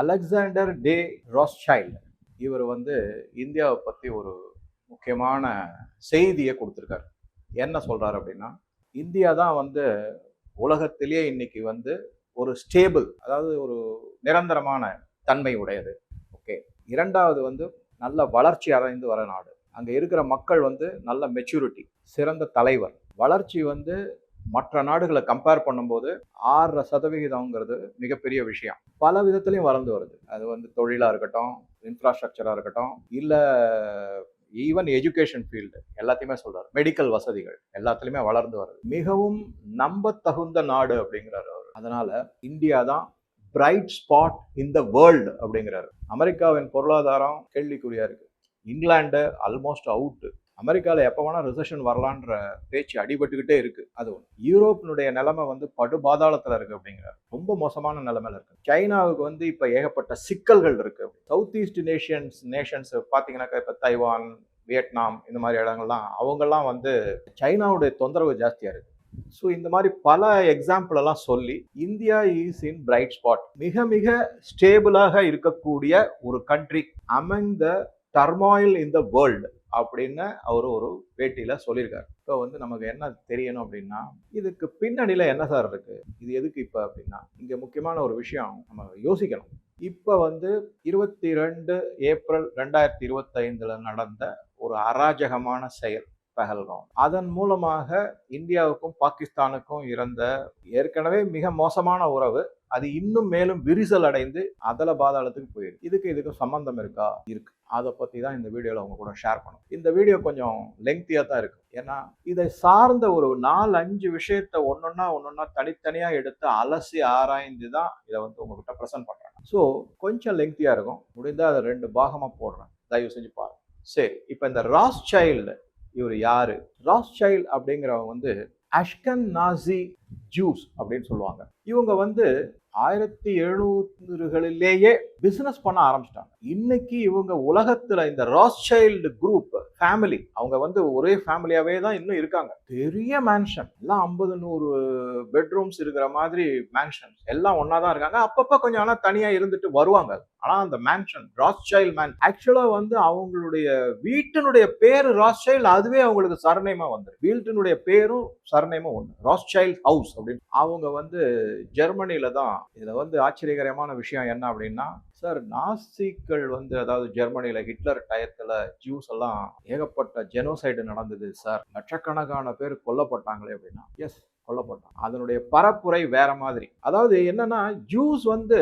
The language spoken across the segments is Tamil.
அலெக்சாண்டர் டே ராஸ்சைல்ட். இவர் வந்து இந்தியாவை பற்றி ஒரு முக்கியமான செய்தியை கொடுத்துருக்காரு. என்ன சொல்கிறார் அப்படின்னா இந்தியா தான் வந்து உலகத்திலேயே இன்னைக்கு வந்து ஒரு ஸ்டேபிள் அதாவது ஒரு நிரந்தரமான தன்மை உடையது. ஓகே. இரண்டாவது வந்து நல்ல வளர்ச்சி அடைந்து வர நாடு. அங்கே இருக்கிற மக்கள் வந்து நல்ல மெச்சூரிட்டி சிறந்த தலைவர். வளர்ச்சி வந்து மற்ற நாடுகளை கம்பேர் பண்ணும்போது ஆறரை சதவிகிதம்ங்கிறது மிகப்பெரிய விஷயம். பல விதத்துலையும் வளர்ந்து வருது. அது வந்து தொழிலாக இருக்கட்டும் இன்ஃப்ராஸ்ட்ரக்சராக இருக்கட்டும் இல்லை ஈவன் எஜுகேஷன் ஃபீல்டு எல்லாத்தையுமே சொல்கிறார் மெடிக்கல் வசதிகள் எல்லாத்துலேயுமே வளர்ந்து வருது. மிகவும் நம்ப தகுந்த நாடு அப்படிங்கிறாரு அவர். அதனால் இந்தியா தான் bright spot in the world அப்படிங்கிறாரு. அமெரிக்காவின் பொருளாதாரம் கேள்விக்குறியாக இருக்குது இங்கிலாண்டு ஆல்மோஸ்ட் அவுட்டு அமெரிக்காவில் எப்போ வேணால் ரிசெஷன் வரலான்ற பேச்சு அடிபட்டுக்கிட்டே இருக்குது அது ஒன்று யூரோப்பினுடைய நிலைமை வந்து படுபாதாளத்தில் இருக்குது அப்படிங்கிறார். ரொம்ப மோசமான நிலைமையில் இருக்குது சைனாவுக்கு வந்து இப்போ ஏகப்பட்ட சிக்கல்கள் இருக்குது சவுத் ஈஸ்ட் நேஷன்ஸ் நேஷன்ஸ் பார்த்தீங்கன்னாக்கா இப்போ தைவான் வியட்நாம் இந்த மாதிரி இடங்கள்லாம் அவங்கெல்லாம் வந்து சைனாவுடைய தொந்தரவு ஜாஸ்தியாக இருக்குது ஸோ இந்த மாதிரி பல எக்ஸாம்பிள் எல்லாம் சொல்லி India is in bright spot மிக மிக ஸ்டேபிளாக இருக்கக்கூடிய ஒரு country among the turmoil in the world அப்படின்னு அவர் ஒரு பேட்டியில் சொல்லியிருக்காரு. இப்போ வந்து நமக்கு என்ன தெரியணும் அப்படின்னா இதுக்கு பின்னணியில் என்ன சார் இருக்குது இது எதுக்கு இப்போ அப்படின்னா இங்கே முக்கியமான ஒரு விஷயம் நம்ம யோசிக்கணும். இப்போ வந்து இருபத்தி ரெண்டு ஏப்ரல் ரெண்டாயிரத்தி இருபத்தைந்தில் நடந்த ஒரு அராஜகமான செயல் பஹல்காம். அதன் மூலமாக இந்தியாவுக்கும் பாகிஸ்தானுக்கும் இருந்த ஏற்கனவே மிக மோசமான உறவு அது இன்னும் மேலும் விரிசல் அடைந்து அதல பாதாளத்துக்கு போயிருக்கு இதுக்கு இதுக்கும் சம்பந்தம் இருக்கா? இருக்கு. அதை பற்றி தான் இந்த வீடியோவில் அவங்க கூட ஷேர் பண்ணும் இந்த வீடியோ கொஞ்சம் லெங்க்தியாக தான் இருக்கும் ஏன்னா இதை சார்ந்த ஒரு நாலு அஞ்சு விஷயத்த ஒன்னொன்னா ஒன்னொன்னா தனித்தனியாக எடுத்து அலசி ஆராய்ந்து தான் இதை வந்து உங்ககிட்ட ப்ரெசென்ட் பண்ணுறாங்க ஸோ கொஞ்சம் லெங்க்தியாக இருக்கும். முடிந்தால் அதை ரெண்டு பாகமாக போடுறேன். தயவு செஞ்சு பாருங்கள் சரி இப்போ இந்த ராஸ் சைல்டு இவர் யாரு? ராஸ் அப்படிங்கிறவங்க வந்து அஷ்கன் நாசி ஜூஸ் அப்படின்னு சொல்லுவாங்க. இவங்க வந்து ஆயிரத்தி எழுநூறுகளிலேயே பிஸ்னஸ் பண்ண ஆரம்பிச்சிட்டாங்க. இன்னைக்கு இவங்க உலகத்துல இந்த ராஸ்சைல்டு குரூப் ஃபேமிலி அவங்க வந்து ஒரே ஃபேமிலியாவே தான் இன்னும் இருக்காங்க. பெரிய மேன்ஷன் எல்லாம் ஐம்பது நூறு பெட்ரூம்ஸ் இருக்கிற மாதிரி மேன்ஷன்ஸ் எல்லாம் ஒன்னா தான் இருக்காங்க. அப்பப்போ கொஞ்சம் ஆனால் தனியாக இருந்துட்டு வருவாங்க. ஆனால் அந்த மேன்ஷன் ராஸ்டைல் மேன் ஆக்சுவலாக வந்து அவங்களுடைய வீட்டினுடைய பேர் ராஸ்டைல் அதுவே அவங்களுக்கு சரணைமா வந்துரு. வீட்டினுடைய பேரும் சரணயமும் ஒன்று ராஸ்டைல் ஹவுஸ் அப்படின்னு. அவங்க வந்து ஜெர்மனியில தான் இதில் வந்து ஆச்சரியகரமான விஷயம் என்ன அப்படின்னா சார் நாசிக்கள் வந்து அதாவது ஜெர்மனியில ஹிட்லர் டயத்துல ஜூஸ் எல்லாம் ஏகப்பட்ட ஜெனோசைடு நடந்தது சார். லட்சக்கணக்கான பேர் கொல்லப்பட்டாங்களே அப்படின்னா எஸ் கொல்லப்பட்டான். அதனுடைய பரப்புரை வேற மாதிரி. அதாவது என்னன்னா ஜூஸ் வந்து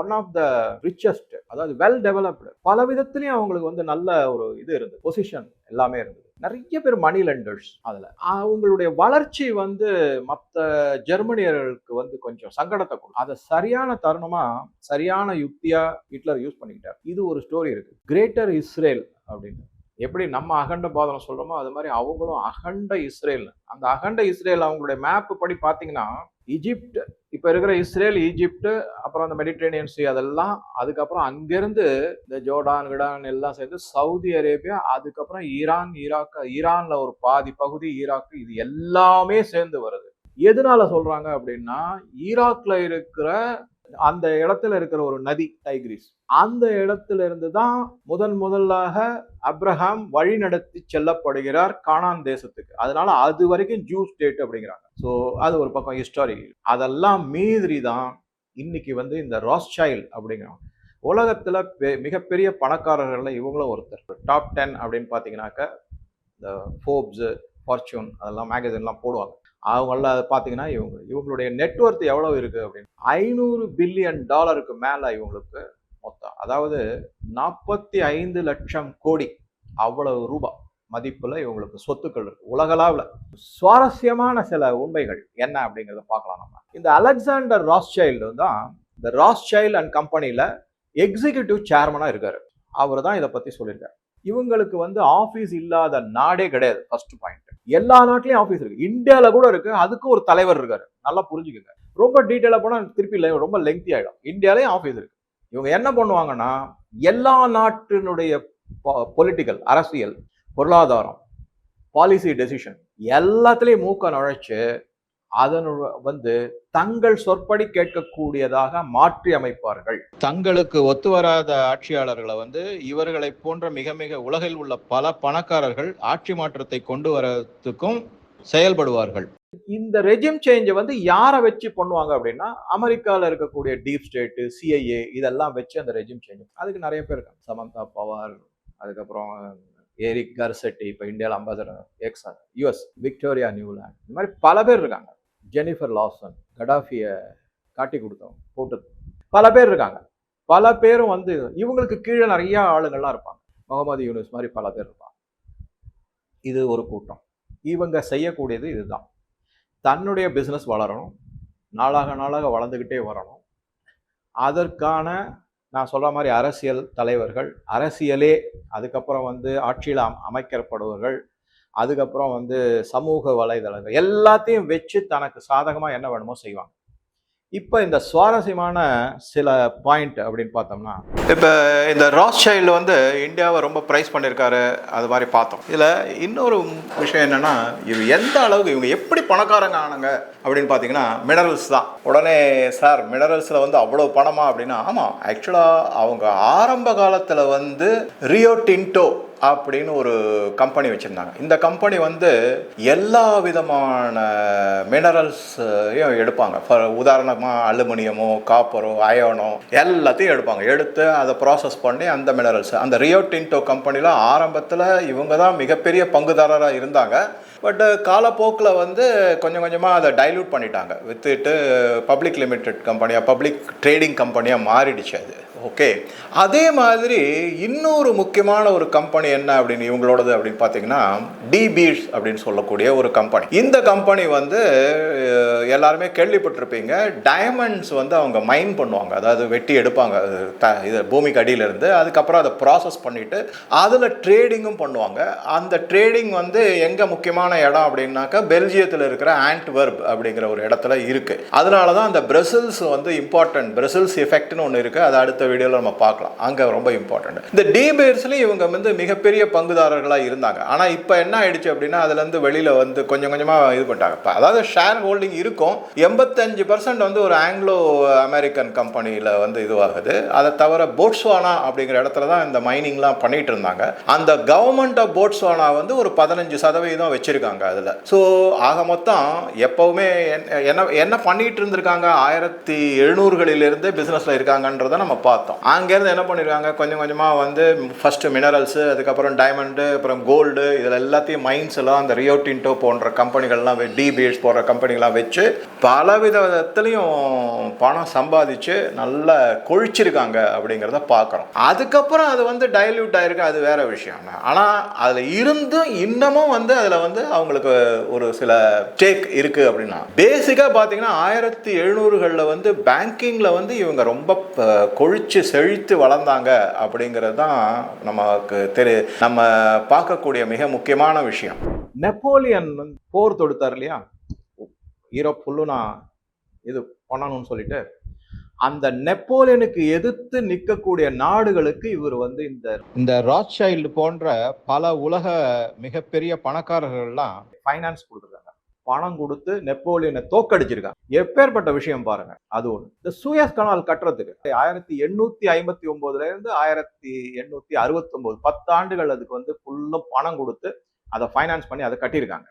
ஒன் ஆஃப் த ரிச்சஸ்ட் அதாவது வெல் டெவலப்டு பல விதத்துலையும் அவங்களுக்கு வந்து நல்ல ஒரு இது இருந்தது. பொசிஷன் எல்லாமே இருந்தது. நிறைய பேர் மணி லெண்டர்ஸ் அதில். அவங்களுடைய வளர்ச்சி வந்து மற்ற ஜெர்மனியர்களுக்கு வந்து கொஞ்சம் சங்கடத்தை கொடுக்கும். அதை சரியான தருணமாக சரியான யுக்தியாக ஹிட்லர் யூஸ் பண்ணிக்கிட்டார். இது ஒரு ஸ்டோரி இருக்குது கிரேட்டர் இஸ்ரேல் அப்படின்னு. எப்படி நம்ம அகண்ட பாதனம் சொல்கிறோமோ அது மாதிரி அவங்களும் அகண்ட இஸ்ரேல். அந்த அகண்ட இஸ்ரேல் அவங்களுடைய மேப்பு படி பார்த்தீங்கன்னா ஈஜிப்ட் இப்போ இருக்கிற இஸ்ரேல் ஈஜிப்ட் அப்புறம் அந்த மெடிட்ரேனியன் சி அதெல்லாம் அதுக்கப்புறம் அங்கேருந்து இந்த ஜோர்டான் கிடான் எல்லாம் சேர்ந்து சவுதி அரேபியா அதுக்கப்புறம் ஈரான் ஈராக் ஈரானில் ஒரு பாதி பகுதி ஈராக் இது எல்லாமே சேர்ந்து வருது. எதனால சொல்றாங்க அப்படின்னா ஈராக்ல இருக்கிற அந்த இடத்துல இருக்கிற ஒரு நதி டைக்ரிஸ். அந்த இடத்துல இருந்து தான் முதன் முதலாக அப்ரஹாம் வழி நடத்தி செல்லப்படுகிறார் கானான் தேசத்துக்கு. அதனால அது வரைக்கும் ஜூ ஸ்டேட் அப்படிங்கிறாங்க. ஸோ அது ஒரு பக்கம் ஹிஸ்டாரி அதெல்லாம் மீறி தான் இன்னைக்கு வந்து இந்த ராஸ்டைல் அப்படிங்கிறாங்க. உலகத்தில் பெ- மிகப்பெரிய பணக்காரர்களில் இவங்களும் ஒருத்தர். டாப் டென் அப்படின்னு பார்த்தீங்கன்னாக்க இந்த ஃபோர்ப்ஸு ஃபார்ச்சூன் அதெல்லாம் மேகசின்லாம் போடுவாங்க. அவங்கள பார்த்தீங்கன்னா இவங்க இவங்களுடைய நெட்ஒர்த் எவ்வளவு இருக்குது அப்படின்னு. ஐநூறு பில்லியன் டாலருக்கு மேலே இவங்களுக்கு மொத்தம். அதாவது நாற்பத்தி ஐந்து லட்சம் கோடி அவ்வளவு ரூபாய் மதிப்பில் இவங்களுக்கு சொத்துக்கள் இருக்கு. உலகளாவில். சுவாரஸ்யமான சில உண்மைகள் என்ன அப்படிங்கிறத பார்க்கலாம் நம்ம. இந்த அலெக்சாண்டர் ராஸ்சைல்டு தான் இந்த ராஸ்சைல்ட் அண்ட் கம்பெனியில் எக்ஸிகியூட்டிவ் சேர்மனாக இருக்கார். அவர் தான் இதை பற்றி சொல்லியிருக்காரு. இவங்களுக்கு வந்து ஆஃபீஸ் இல்லாத நாடே கிடையாது ஃபர்ஸ்ட் பாயிண்ட் எல்லா நாட்டிலையும் ஆஃபீஸ் இருக்கு. இந்தியாவில் கூட இருக்கு. அதுக்கு ஒரு தலைவர் இருக்காரு. நல்லா புரிஞ்சுக்கோங்க. ரொம்ப டீட்டெயிலாக போனால் திருப்பி le- ரொம்ப லெங்தி ஆயிடும். இந்தியாலேயும் ஆஃபீஸ் இருக்கு. இவங்க என்ன பண்ணுவாங்கன்னா எல்லா நாட்டினுடைய பொலிட்டிக்கல் அரசியல் பொருளாதாரம் பாலிசி டெசிஷன் எல்லாத்துலேயும் மூக்க நுழைச்சு அதனு வந்து தங்கள் சொற்படி கேட்கக்கூடியதாக மாற்றி அமைப்பார்கள். தங்களுக்கு ஒத்து வராத ஆட்சியாளர்களை வந்து இவர்களை போன்ற மிக மிக உலகில் உள்ள பல பணக்காரர்கள் ஆட்சி மாற்றத்தை கொண்டு வரதுக்கும் செயல்படுவார்கள். இந்த ரெஜிம் சேஞ்சை வந்து யாரை வச்சு பண்ணுவாங்க அப்படின்னா அமெரிக்கால இருக்கக்கூடிய டீப் ஸ்டேட்டு சிஐஏ இதெல்லாம் வச்சு அந்த ரெஜிம் சேஞ்ச் அதுக்கு நிறைய பேர் இருக்காங்க. சமந்தா பவார் அதுக்கப்புறம் ஏரிக் கர்செட்டி இப்போ இந்தியாவில் ambassador ex US Victoria Nuland இந்த மாதிரி பல பேர் இருக்காங்க. ஜெனிஃபர் லாசன் கடாஃபியை காட்டி கொடுத்தவங்க போட்டது. பல பேர் இருக்காங்க. பல பேரும் வந்து இவங்களுக்கு கீழே நிறையா ஆளுங்கள்லாம் இருப்பாங்க. முகமது யூனிஸ் மாதிரி பல பேர் இருப்பாங்க. இது ஒரு கூட்டம். இவங்க செய்யக்கூடியது இதுதான். தன்னுடைய பிஸ்னஸ் வளரணும். நாளாக நாளாக வளர்ந்துக்கிட்டே வரணும். அதற்கான நான் சொல்கிற மாதிரி அரசியல் தலைவர்கள் அரசியலே அதுக்கப்புறம் வந்து ஆட்சியில் அம் அமைக்கப்படுவர்கள் அதுக்கப்புறம் வந்து சமூக வலைதளங்கள் எல்லாத்தையும் வச்சு தனக்கு சாதகமாக என்ன வேணுமோ செய்வாங்க. இப்போ இந்த சுவாரஸ்யமான சில பாயிண்ட் அப்படின்னு பார்த்தோம்னா இப்போ இந்த ராஸ் சைல்டு வந்து இந்தியாவை ரொம்ப ப்ரைஸ் பண்ணியிருக்காரு அது மாதிரி பார்த்தோம். இதில் இன்னொரு விஷயம் என்னென்னா இவங்க எந்த அளவுக்கு இவங்க எப்படி பணக்காரங்க ஆனாங்க அப்படின்னு பார்த்தீங்கன்னா மினரல்ஸ் தான். உடனே சார் மினரல்ஸில் வந்து அவ்வளோ பணமா? அப்படின்னா ஆமாம் ஆக்சுவலாக அவங்க ஆரம்ப காலத்தில் வந்து ரியோ டின்டோ அப்படின்னு ஒரு கம்பெனி வச்சுருந்தாங்க. இந்த கம்பெனி வந்து எல்லா விதமான மினரல்ஸையும் எடுப்பாங்க. ஃபார் உதாரணமாக அலுமினியமோ காப்பரோ அயனோ எல்லாத்தையும் எடுப்பாங்க. எடுத்து அதை ப்ராசஸ் பண்ணி அந்த மினரல்ஸ் அந்த ரியோ டின்டோ கம்பெனியில் ஆரம்பத்தில் இவங்க தான் மிகப்பெரிய பங்குதாரராக இருந்தாங்க. பட் காலப்போக்கில் வந்து கொஞ்சம் கொஞ்சமாக அதை டைல்யூட் பண்ணிட்டாங்க. வித்துட்டு பப்ளிக் லிமிடெட் கம்பெனியாக பப்ளிக் ட்ரேடிங் கம்பெனியாக மாறிடுச்சு அது. ஓகே அதே மாதிரி இன்னொரு முக்கியமான ஒரு கம்பெனி என்ன அப்படின்னு இவங்களோடது அப்படின்னு பார்த்தீங்கன்னா டிபீட்ஸ் அப்படின்னு சொல்லக்கூடிய ஒரு கம்பெனி இந்த கம்பெனி வந்து எல்லாருமே கேள்விப்பட்டிருப்பீங்க. டைமண்ட்ஸ் வந்து அவங்க மைன் பண்ணுவாங்க. அதாவது வெட்டி எடுப்பாங்க. இது பூமிக்கு அடியிலிருந்து அதுக்கப்புறம் அதை ப்ராசஸ் பண்ணிவிட்டு அதில் ட்ரேடிங்கும் பண்ணுவாங்க. அந்த ட்ரேடிங் வந்து எங்கே முக்கியமான இடம் அப்படின்னாக்கா பெல்ஜியத்தில் இருக்கிற ஆண்ட்வர்ப் அப்படிங்கிற ஒரு இடத்துல இருக்குது அதனால தான் அந்த பிரசில்ஸ் வந்து இம்பார்ட்டன்ட் பிரசில்ஸ் எஃபெக்ட்னு ஒன்று இருக்குது அதை அடுத்த வீடியோவில் நம்ம பார்க்கலாம். அங்கே ரொம்ப இம்பார்ட்டன்ட் இந்த டிபேர்ஸ்லேயும் இவங்க வந்து மிகப்பெரிய பங்குதாரர்களாக இருந்தாங்க. ஆனால் இப்போ என்ன ஆயிடுச்சு அப்படின்னா அதுலேருந்து வெளியில் வந்து கொஞ்சம் கொஞ்சமாக இது பண்ணிட்டாங்க. இப்போ அதாவது ஷேர் ஹோல்டிங் இருக்கும். எண்பத்தஞ்சு பர்சன்ட் வந்து ஒரு ஆங்கிலோ அமெரிக்கன் கம்பெனியில் வந்து இதுவாகுது. அதை தவிர போட்ஸ்வானா அப்படிங்கிற இடத்துல தான் இந்த மைனிங்லாம் பண்ணிட்டு இருந்தாங்க. அந்த கவர்மெண்ட் ஆஃப் போட்ஸ்வானா வந்து ஒரு பதினஞ்சு சதவீதம் வச்சுருக்காங்க அதில். ஸோ ஆக மொத்தம் எப்போவுமே என்ன- என்ன என்ன பண்ணிட்டு இருந்திருக்காங்க? ஆயிரத்தி எழுநூறுகளிலிருந்து பிஸ்னஸில் இருக்காங்கன்றதை நம்ம பார்த்தோம். பார்த்தோம். அங்கேருந்து என்ன பண்ணியிருக்காங்க கொஞ்சம் கொஞ்சமாக வந்து ஃபஸ்ட்டு மினரல்ஸு அதுக்கப்புறம் டைமண்டு அப்புறம் கோல்டு இதில் எல்லாத்தையும் மைன்ஸ் எல்லாம் அந்த ரியோ டின்டோ போன்ற கம்பெனிகள்லாம் டிபிஎஸ் போன்ற கம்பெனிகள்லாம் வச்சு பல விதத்துலையும் பணம் சம்பாதிச்சு நல்லா கொழிச்சிருக்காங்க அப்படிங்கிறத பார்க்குறோம். அதுக்கப்புறம் அது வந்து டைல்யூட் ஆயிருக்கு அது வேற விஷயம். ஆனால் அதில் இருந்தும் இன்னமும் வந்து அதில் வந்து அவங்களுக்கு ஒரு சில டேக் இருக்கு அப்படின்னா. பேசிக்காக பார்த்தீங்கன்னா ஆயிரத்தி எழுநூறுகளில் வந்து பேங்கிங்கில் வந்து இவங்க ரொம்ப கொழி கொழிச்சு செழித்து வளர்ந்தாங்க அப்படிங்கிறது தான் நமக்கு தெரி நம்ம பார்க்கக்கூடிய மிக முக்கியமான விஷயம். நெப்போலியன் வந்து போர் தொடுத்தார் இல்லையா? ஈரோப் ஃபுல்லும் நான் இது பண்ணணும்னு சொல்லிட்டு அந்த நெப்போலியனுக்கு எதிர்த்து நிற்கக்கூடிய நாடுகளுக்கு இவர் வந்து இந்த இந்த ராத்சைல்டு போன்ற பல உலக மிகப்பெரிய பணக்காரர்கள்லாம் ஃபைனான்ஸ் கொடுத்துருக்காங்க. பணம் கொடுத்து நெப்போலியனை தோக்கடிச்சிருக்காங்க. எப்பேற்பட்ட விஷயம் பாருங்க. அது ஒன்று இந்த சூயஸ் கனால் கட்டுறதுக்கு ஆயிரத்தி எண்ணூத்தி ஐம்பத்தி ஒன்பதுல இருந்து ஆயிரத்தி எண்ணூத்தி அறுபத்தி ஒன்பது பத்தாண்டுகள் அதுக்கு வந்து ஃபுல்லும் பணம் கொடுத்து அதை ஃபைனான்ஸ் பண்ணி அதை கட்டியிருக்காங்க.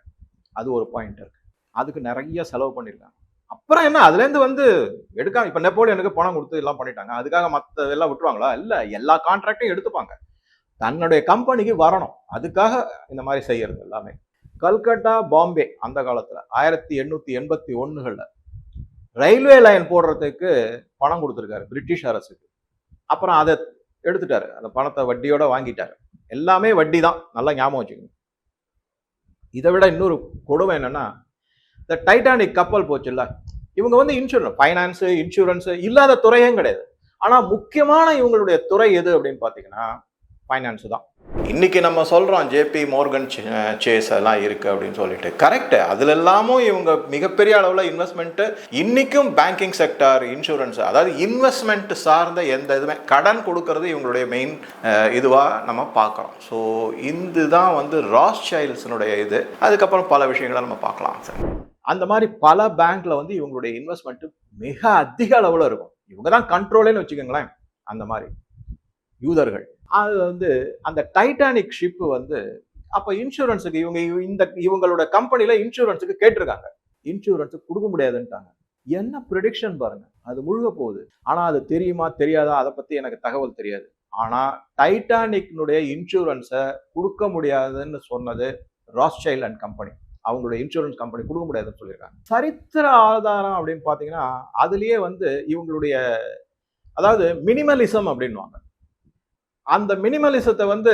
அது ஒரு பாயிண்ட் இருக்கு. அதுக்கு நிறைய செலவு பண்ணியிருக்காங்க. அப்புறம் என்ன? அதுலேருந்து வந்து எடுக்காம இப்போ நெப்போலியனுக்கு பணம் கொடுத்து எல்லாம் பண்ணிட்டாங்க. அதுக்காக மற்ற எல்லாம் விட்டுருவாங்களா? இல்லை எல்லா கான்ட்ராக்டையும் எடுத்துப்பாங்க. தன்னுடைய கம்பெனிக்கு வரணும். அதுக்காக இந்த மாதிரி செய்யறது எல்லாமே. கல்கட்டா பாம்பே அந்த காலத்தில் ஆயிரத்தி எண்ணூத்தி எண்பத்தி ஒன்றுகளில் ரயில்வே லைன் போடுறதுக்கு பணம் கொடுத்துருக்காரு பிரிட்டிஷ் அரசுக்கு. அப்புறம் அதை எடுத்துட்டாரு. அந்த பணத்தை வட்டியோட வாங்கிட்டாரு. எல்லாமே வட்டி தான் நல்லா ஞாபகம் வச்சுக்கோங்க. இதை விட இன்னொரு கொடுமை என்னன்னா இந்த டைட்டானிக் கப்பல் போச்சுல்ல இவங்க வந்து இன்சூரன்ஸ் ஃபைனான்ஸு இன்சூரன்ஸு இல்லாத துறையும் கிடையாது. ஆனால் முக்கியமான இவங்களுடைய துறை எது அப்படின்னு பார்த்தீங்கன்னா ஃபைனான்ஸு தான். இன்றைக்கி நம்ம சொல்கிறோம் ஜேபி மோர்கன் சேஸ் எல்லாம் இருக்குது அப்படின்னு சொல்லிட்டு. கரெக்டு அதில் எல்லாமும் இவங்க மிகப்பெரிய அளவில் இன்வெஸ்ட்மெண்ட்டு இன்றைக்கும் பேங்கிங் செக்டார் இன்சூரன்ஸ் அதாவது இன்வெஸ்ட்மெண்ட் சார்ந்த எந்த இதுவுமே கடன் கொடுக்கறது இவங்களுடைய மெயின் இதுவாக நம்ம பார்க்குறோம். ஸோ இதுதான் வந்து ராஸ் சைல்ட்ஸினுடைய இது. அதுக்கப்புறம் பல விஷயங்களை நம்ம பார்க்கலாம் சார் அந்த மாதிரி பல பேங்க்கில் வந்து இவங்களுடைய இன்வெஸ்ட்மெண்ட்டு மிக அதிக அளவில் இருக்கும். இவங்க தான் கண்ட்ரோலேன்னு வச்சுக்கோங்களேன் அந்த மாதிரி. யூதர்கள். அது வந்து அந்த டைட்டானிக் ஷிப் வந்து அப்போ இன்சூரன்ஸுக்கு இவங்க இந்த இவங்களோட கம்பெனியில் இன்சூரன்ஸுக்கு கேட்டிருக்காங்க. இன்சூரன்ஸுக்கு கொடுக்க முடியாதுன்ட்டாங்க. என்ன ப்ரிடிக்ஷன் பாருங்க. அது முழுக போகுது. ஆனால் அது தெரியுமா தெரியாதா? அதை பற்றி எனக்கு தகவல் தெரியாது. ஆனால் டைட்டானிக்னுடைய இன்சூரன்ஸை கொடுக்க முடியாதுன்னு சொன்னது ராஸ்டைல் அண்ட் கம்பெனி அவங்களுடைய இன்சூரன்ஸ் கம்பெனி கொடுக்க முடியாதுன்னு சொல்லியிருக்காங்க. சரித்திர ஆதாரம் அப்படின்னு பார்த்தீங்கன்னா அதுலேயே வந்து இவங்களுடைய அதாவது மினிமலிசம் அப்படின்வாங்க அந்த மினிமலிசத்தை வந்து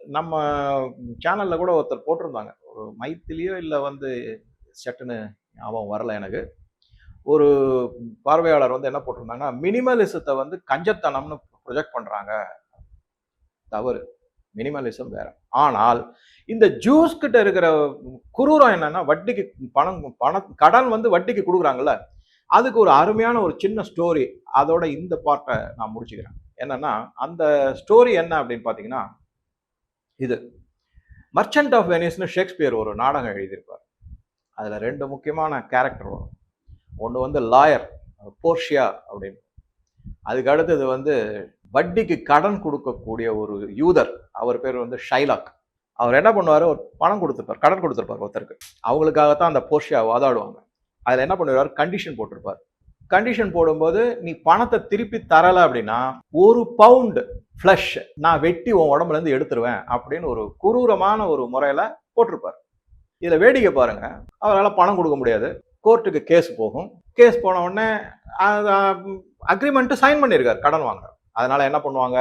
நம்ம சேனல்ல கூட ஒருத்தர் போட்டிருந்தாங்க. ஒரு மைத்திலியோ இல்லை வந்து சட்டுன்னு ஞாபகம் வரல எனக்கு. ஒரு பார்வையாளர் வந்து என்ன போட்டிருந்தாங்கன்னா மினிமலிசத்தை வந்து கஞ்சத்தனம்னு ப்ரொஜெக்ட் பண்ணுறாங்க தவறு. மினிமலிசம் வேற. ஆனால் இந்த ஜூஸ் கிட்ட இருக்கிற குரூரம் என்னன்னா வட்டிக்கு பணம் பணம் கடன் வந்து வட்டிக்கு கொடுக்குறாங்கல்ல. அதுக்கு ஒரு அருமையான ஒரு சின்ன ஸ்டோரி அதோட இந்த பார்ட்டை நான் முடிச்சுக்கிறேன். என்னன்னா அந்த ஸ்டோரி என்ன அப்படின்னு பார்த்தீங்கன்னா இது. மர்ச்சன்ட் ஆஃப் வெனிஸ்னு ஷேக்ஸ்பியர் ஒரு நாடகம் எழுதியிருப்பார். அதில் ரெண்டு முக்கியமான கேரக்டர் வரும். ஒன்று வந்து லாயர் போர்ஷியா அப்படின்னு. அதுக்கு அடுத்தது வந்து வட்டிக்கு கடன் கொடுக்கக்கூடிய ஒரு யூதர். அவர் பேர் வந்து ஷைலாக் அவர் என்ன பண்ணுவார்? ஒரு பணம் கொடுத்துருப்பார் கடன் கொடுத்துருப்பார் ஒருத்தருக்கு. அவங்களுக்காகத்தான் அந்த போர்ஷியா வாதாடுவாங்க. அதில் என்ன பண்ணுவார்? கண்டிஷன் போட்டிருப்பார். கண்டிஷன் போடும்போது நீ பணத்தை திருப்பி தரலை அப்படின்னா ஒரு பவுண்டு ஃப்ளஷ் நான் வெட்டி உன் உடம்புல இருந்து எடுத்துருவேன் அப்படின்னு ஒரு குரூரமான ஒரு முறையில போட்டிருப்பார். இதுல வேடிக்கை பாருங்க. அவரால் பணம் கொடுக்க முடியாது. கோர்ட்டுக்கு கேஸ் போகும். கேஸ் போன உடனே அக்ரிமெண்ட்டு சைன் பண்ணியிருக்காரு கடன் வாங்க அதனால என்ன பண்ணுவாங்க?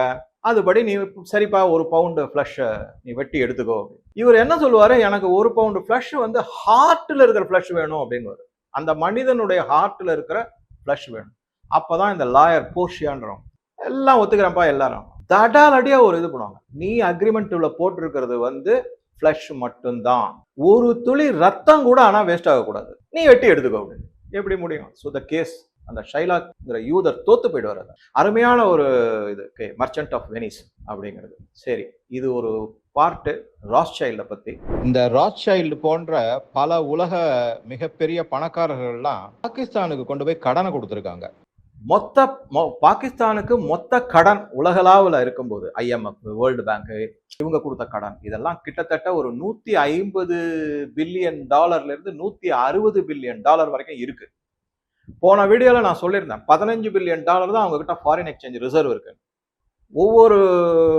அதுபடி நீ சரிப்பா ஒரு பவுண்டு ஃப்ளஷ்ஷை நீ வெட்டி எடுத்துக்கோ. இவர் என்ன சொல்லுவார்? எனக்கு ஒரு பவுண்டு ஃப்ளஷ் வந்து ஹார்ட்டில் இருக்கிற ஃப்ளஷ் வேணும் அப்படின்னு அந்த மனிதனுடைய ஹார்ட்டில் இருக்கிற ஃப்ளஷ் வேணும். அப்போ தான் இந்த லாயர் போர்ஷியான்றவங்க எல்லாம் ஒத்துக்கிறப்பா எல்லாரும். தடாலடியாக ஒரு இது பண்ணுவாங்க. நீ அக்ரிமெண்ட்ல போட்டிருக்கிறது வந்து ஃப்ளஷ் மட்டும்தான். ஒரு துளி ரத்தம் கூட ஆனால் வேஸ்ட் ஆகக்கூடாது. நீ வெட்டி எடுத்துக்கோ அப்படின்னு. எப்படி முடியும்? ஸோ த கேஸ் அந்த ஷைலாக்ங்கிற யூதர் தோத்து போயிடுவார் அது. அருமையான ஒரு இது மர்ச்சன்ட் ஆஃப் வெனிஸ் அப்படிங்கிறது. சரி இது ஒரு பார்ட்டு ராஸ்சைல்டை பத்தி. இந்த ராஸ்சைல்டு போன்ற பல உலக மிகப்பெரிய பணக்காரர்கள்லாம் பாகிஸ்தானுக்கு கொண்டு போய் கடனை கொடுத்துருக்காங்க. மொத்த பாகிஸ்தானுக்கு மொத்த கடன் உலகளாவில் இருக்கும்போது ஐஎம்எஃப் வேர்ல்டு பேங்க் இவங்க கொடுத்த கடன் இதெல்லாம் கிட்டத்தட்ட ஒரு நூத்தி ஐம்பது பில்லியன் டாலர்ல இருந்து நூத்தி அறுபது பில்லியன் டாலர் வரைக்கும் இருக்கு. போன வீடியோல நான் சொல்லியிருந்தேன் பதினஞ்சு பில்லியன் டாலர் தான் அவங்க கிட்ட ஃபாரின் எக்ஸ்சேஞ்ச் ரிசர்வ் இருக்கு. ஒவ்வொரு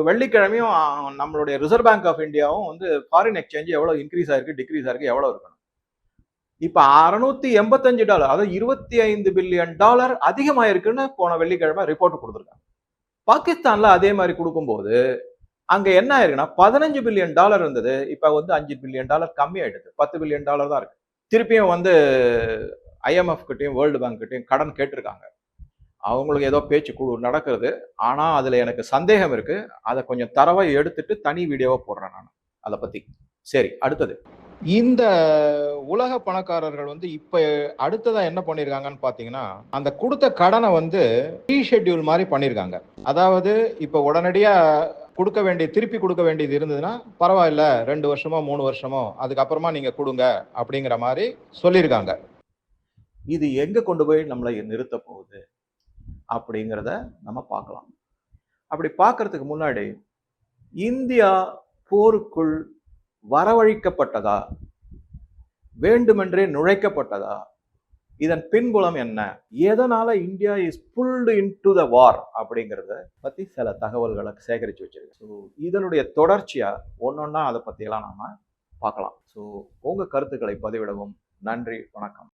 வெள்ளிக்கிழமையும் நம்மளுடைய ரிசர்வ் பேங்க் ஆஃப் இந்தியாவும் வந்து ஃபாரின் எக்ஸ்சேஞ்ச் எவ்வளோ இன்க்ரீஸ் ஆயிருக்கு டிக்ரீஸ் ஆயிருக்கு எவ்வளோ இருக்கணும். இப்போ அறுநூத்தி எண்பத்தஞ்சு டாலர் அதாவது இருபத்தி ஐந்து பில்லியன் டாலர் அதிகமாயிருக்குன்னு போன வெள்ளிக்கிழமை ரிப்போர்ட் கொடுத்துருக்காங்க. பாகிஸ்தான்ல அதே மாதிரி கொடுக்கும்போது அங்க என்ன ஆயிருக்குன்னா பதினஞ்சு பில்லியன் டாலர் இருந்தது இப்போ வந்து அஞ்சு பில்லியன் டாலர் கம்மி ஆயிடுது. பத்து பில்லியன் டாலர் தான் இருக்கு. திருப்பியும் வந்து ஐஎம்எஃப் கிட்டையும் வேர்ல்டு பேங்க் கிட்டையும் கடன் கேட்டிருக்காங்க. அவங்களுக்கு ஏதோ பேச்சு குழு நடக்கிறது. ஆனா அதுல எனக்கு சந்தேகம் இருக்கு. அதை கொஞ்சம் தரவை எடுத்துட்டு தனி வீடியோவா போடுறேன் நான். அதை பத்தி. சரி அடுத்தது. இந்த உலக பணக்காரர்கள் வந்து இப்ப அடுத்ததா என்ன பண்ணிருக்காங்கன்னு பாத்தீங்கன்னா அந்த கொடுத்த கடனை வந்து ரீஷெட்யூல் மாதிரி பண்ணிருக்காங்க. அதாவது இப்ப உடனடியா கொடுக்க வேண்டிய திருப்பி கொடுக்க வேண்டியது இருந்ததுன்னா பரவாயில்ல ரெண்டு வருஷமோ மூணு வருஷமோ அதுக்கப்புறமா நீங்க கொடுங்க அப்படிங்கிற மாதிரி சொல்லியிருக்காங்க இது எங்க கொண்டு போய் நம்மளை நிறுத்த போகுது? அப்படிங்கிறத நம்ம பார்க்கலாம். அப்படி பார்க்கறதுக்கு முன்னாடி இந்தியா போருக்குள் வரவழைக்கப்பட்டதா? வேண்டுமென்றே நுழைக்கப்பட்டதா? இதன் பின்புலம் என்ன? எதனால India is pulled in to the war அப்படிங்கிறத பத்தி சில தகவல்களை சேகரித்து வச்சிருக்கேன். ஸோ இதனுடைய தொடர்ச்சியா ஒன்னொன்னா அதை பத்தியெல்லாம் நாம பார்க்கலாம். ஸோ உங்க கருத்துக்களை பதிவிடவும். நன்றி வணக்கம்.